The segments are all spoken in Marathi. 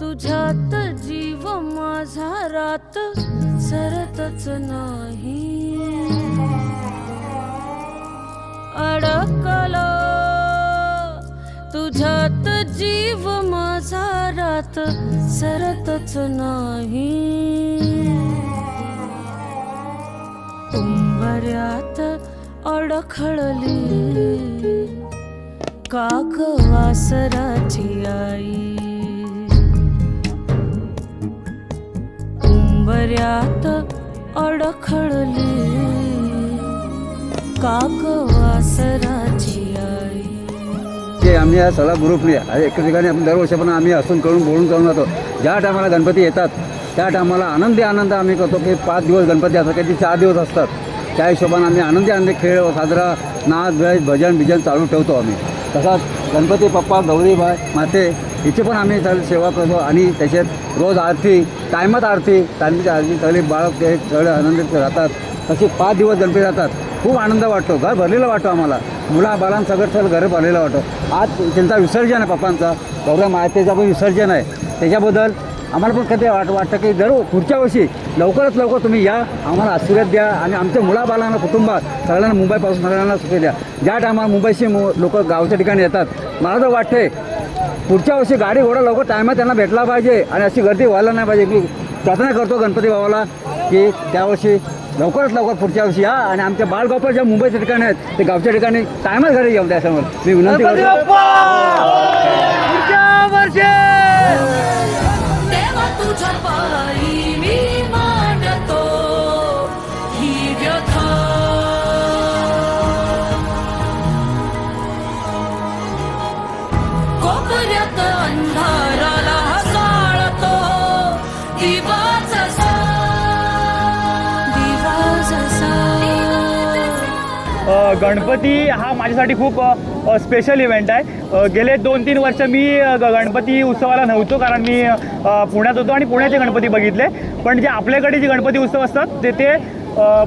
तुझ्यात जीव माझा रात सरतच नाही. अडकलो. तुझ्यात जीव माझा रात सरतच नाही. उंबऱ्यात अडखळली. काक वासराची आई. उंबऱ्यात अडखळली. आई. आम्ही या सगळा ग्रुपने एका ठिकाणी आपण दरवर्षी आम्ही हसून करून बोलून करून जातो. ज्या टायमाला गणपती येतात त्या टायमाला आनंदी आनंद आम्ही करतो की पाच दिवस गणपती असतात काही चार दिवस असतात. त्या हिशोबाने आम्ही आनंदी आनंदी खेळ साजरा नाच भेज भजन बिजन चालू ठेवतो आम्ही. तसाच गणपती पप्पा गौरीबाई माते इथे पण आम्ही सगळी सेवा करतो आणि त्याच्यात रोज आरती टायमात आरती टायमाची आरती सगळे बाळक ते सगळे आनंदित राहतात. तसे पाच दिवस गणपती राहतात. खूप आनंद वाटतो. घर भरलेलं वाटतो आम्हाला. मुला बालांसगळं सगळं घर भरलेलं वाटतं. आज त्यांचा विसर्जन आहे पप्पांचा. गौऱ्या मातेचा पण विसर्जन आहे. त्याच्याबद्दल आम्हाला पण कधी वाट वाटतं की जरूर पुढच्या वर्षी लवकरात लवकर तुम्ही या. आम्हाला आशीर्वाद द्या आणि आमच्या मुलाबालांना कुटुंबात सगळ्यांना मुंबईपासून सगळ्यांना सुखी द्या. ज्या टायमाला मुंबईशी मु लोक गावच्या ठिकाणी येतात मला तर वाटते पुढच्या वर्षी गाडी घोडा लवकर टायमात त्यांना भेटला पाहिजे आणि अशी गर्दी व्हायला नाही पाहिजे. मी प्रार्थना करतो गणपती बाबाला की त्यावर्षी लवकरात लवकर पुढच्या वर्षी या आणि आमच्या बाळगावपर ज्या मुंबईच्या ठिकाणी आहेत ते गावच्या ठिकाणी टायमात घरी येऊ त्यासमोर मी विनंती करतो. गणपती हा माझ्यासाठी खूप स्पेशल इव्हेंट आहे. गेले दोन तीन वर्ष मी ग- गणपती उत्सवाला नव्हतो कारण मी पुण्यात होतो आणि पुण्याचे गणपती बघितले. पण जे आपल्याकडे जे गणपती उत्सव असतात ते ते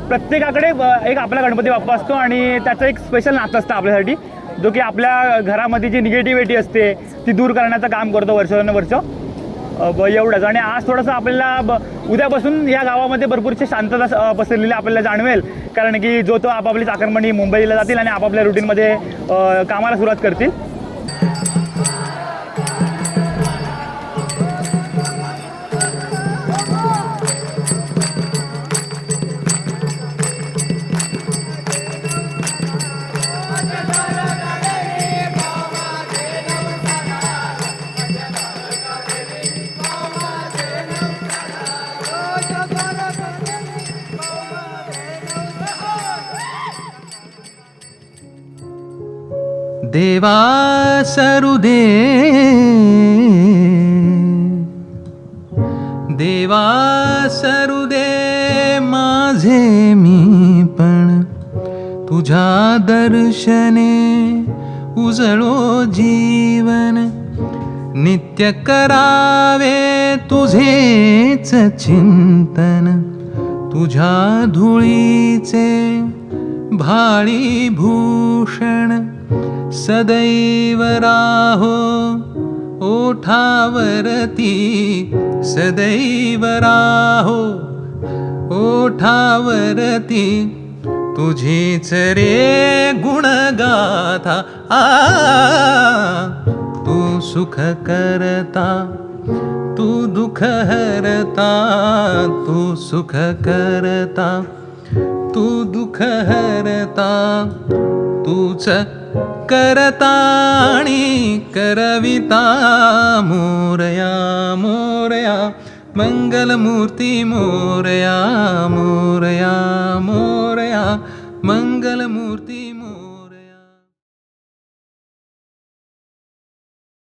प्रत्येकाकडे एक आपला गणपती बाप्पा असतो आणि त्याचं एक स्पेशल नातं असतं आपल्यासाठी. जो की आपल्या घरामध्ये जी निगेटिव्हिटी असते ती दूर करण्याचं काम करतो वर्षानुवर्ष. एवढंच. आणि आज थोडंसं आपल्याला ब उद्यापासून या गावामध्ये भरपूरशी शांतता पसरलेली आपल्याला जाणवेल. कारण की जो तो आपापली चाकरमणी मुंबईला जातील आणि आपापल्या रुटीनमध्ये कामाला सुरुवात करतील. देवा सरुदे देवा सरुदे माझे मी पण। तुझ्या दर्शने उजळो जीवन। नित्य करावे तुझेच चिंतन। तुझ्या धुळीचे भाळी भूषण। सदैव राहो ओठावरती सदैव राहो ओठावरती तुझीच रे गुणगाथा आ तू सुख करता तू दुःख हरता तू सुख करता तू दुःख हरता तूच करता आणि करविता मोरया मोरया मंगलमूर्ती मोरया मोरया मोरया मंगलमूर्ती मोरया